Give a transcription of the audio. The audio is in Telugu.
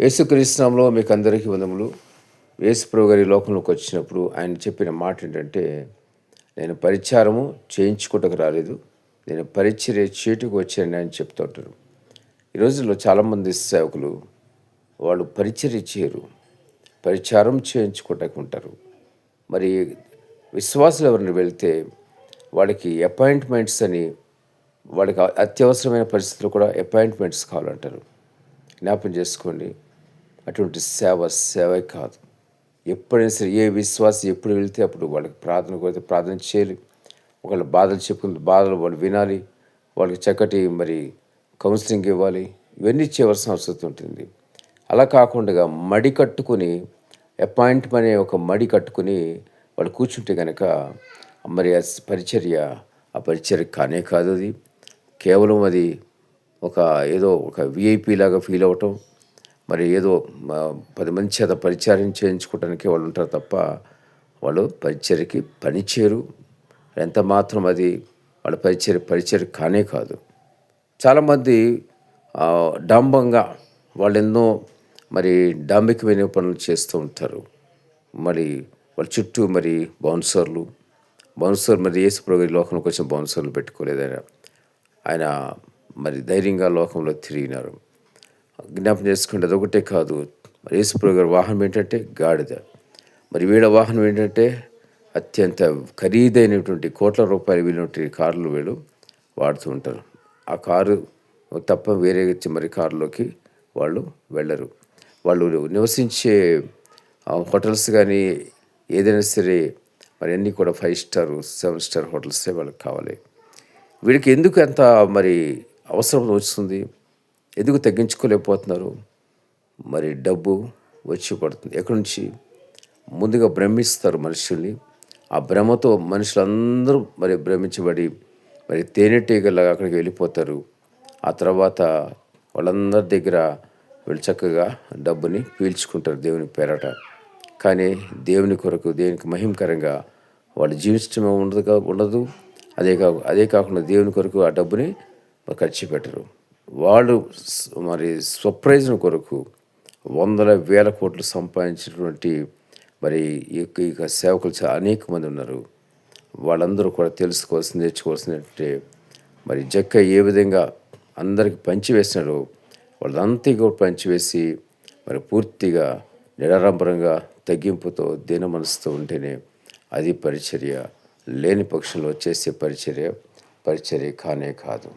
యేసుక్రీస్తునామంలో మీకు అందరికీ వందములు. యేసుప్రభు గారి లోకంలోకి వచ్చినప్పుడు ఆయన చెప్పిన మాట ఏంటంటే నేను పరిచారము చేయించుకోవటకు రాలేదు. నేను పరిచర్య చేటుకు వచ్చానని ఆయన చెప్తూ ఉంటారు. ఈ రోజుల్లో చాలామంది సేవకులు వాళ్ళు పరిచర్య చేయరు. పరిచారం చేయించుకోవటానికి ఉంటారు. మరి విశ్వాసులు ఎవరిని వెళ్తే వాళ్ళకి అపాయింట్మెంట్స్ అని వాళ్ళకి అత్యవసరమైన పరిస్థితులు కూడా అపాయింట్మెంట్స్ కావాలంటారు. జ్ఞాపం చేసుకోండి. అటువంటి సేవ సేవే కాదు. ఎప్పుడైనా సరే ఏ విశ్వాసం ఎప్పుడు వెళితే అప్పుడు వాళ్ళకి ప్రార్థన కోరితే ప్రార్థన చేయాలి. ఒకళ్ళ బాధలు చెప్పుకున్న బాధలు వాళ్ళు వినాలి. వాళ్ళకి చక్కటి మరి కౌన్సిలింగ్ ఇవ్వాలి. ఇవన్నీ చేయవలసిన అవసరం ఉంటుంది. అలా కాకుండా మడి కట్టుకుని అపాయింట్మెంట్ అనే ఒక మడి కట్టుకుని వాళ్ళు కూర్చుంటే కనుక మరి ఆ పరిచర్య ఆ పరిచర్య కానే కాదు అది. కేవలం అది ఒక ఏదో ఒక విఐపి లాగా ఫీల్ అవ్వటం మరి ఏదో పది మంది చేత పరిచయం చేయించుకోవడానికి వాళ్ళు ఉంటారు తప్ప వాళ్ళు పరిచర్యకి పనిచేయరు. ఎంత మాత్రం అది వాళ్ళ పరిచయ పరిచయం కానే కాదు. చాలామంది డాంబంగా వాళ్ళు ఎన్నో మరి డాంబికమైన పనులు చేస్తూ ఉంటారు. మరి వాళ్ళ చుట్టూ మరి బౌన్సర్లు బౌన్సర్ మరి ఏసు ప్రభు ఈ లోకంలోకి వచ్చిన బౌన్సర్లు పెట్టుకోలేదైనా ఆయన మరి ధైర్యంగా లోకంలో తిరిగినారు. జ్ఞాపం చేసుకుంటే ఒకటే కాదు. మరి యేసుప్రభు గారి వాహనం ఏంటంటే గాడిద. మరి వీళ్ళ వాహనం ఏంటంటే అత్యంత ఖరీదైనటువంటి కోట్ల రూపాయలు విలువటువంటి కార్లు వీళ్ళు వాడుతూ ఉంటారు. ఆ కారు తప్ప వేరే మరి కారులోకి వాళ్ళు వెళ్ళరు. వాళ్ళు నివసించే హోటల్స్ కానీ ఏదైనా సరే మరి అన్నీ కూడా ఫైవ్ స్టార్ సెవెన్ స్టార్ హోటల్సే వాళ్ళకి కావాలి. వీడికి ఎందుకు అంత మరి అవసరం వస్తుంది ఎందుకు తగ్గించుకోలేకపోతున్నారు? మరి డబ్బు వచ్చి పడుతుంది. ఎక్కడి నుంచి? ముందుగా భ్రమిస్తారు మనుషుల్ని. ఆ భ్రమతో మనుషులందరూ మరి భ్రమించబడి మరి తేనెటీగలాగా అక్కడికి వెళ్ళిపోతారు. ఆ తర్వాత వాళ్ళందరి దగ్గర వీళ్ళు చక్కగా డబ్బుని పీల్చుకుంటారు దేవుని పేరట. కానీ దేవుని కొరకు దేవునికి మహిమకరంగా వాళ్ళు జీవించడమే ఉండదు ఉండదు. అదే కాకు అదే కాకుండా దేవుని కొరకు ఆ డబ్బుని ఖర్చు పెట్టరు. వాళ్ళు మరి స్వప్రయోజనం కొరకు వందల వేల కోట్లు సంపాదించినటువంటి మరి ఈ యొక్క సేవకులు చాలా అనేక మంది ఉన్నారు. వాళ్ళందరూ కూడా తెలుసుకోవాల్సింది నేర్చుకోవాల్సిందంటే మరి జక్క ఏ విధంగా అందరికి పంచివేసినారో వాళ్ళంతా కూడా పంచివేసి మరి పూర్తిగా నిడారంభరంగా తగ్గింపుతో దీన మనసుతో ఉంటేనే అది పరిచర్య లేని పక్షంలో చేసే పరిచర్య పరిచర్య కానే కాదు.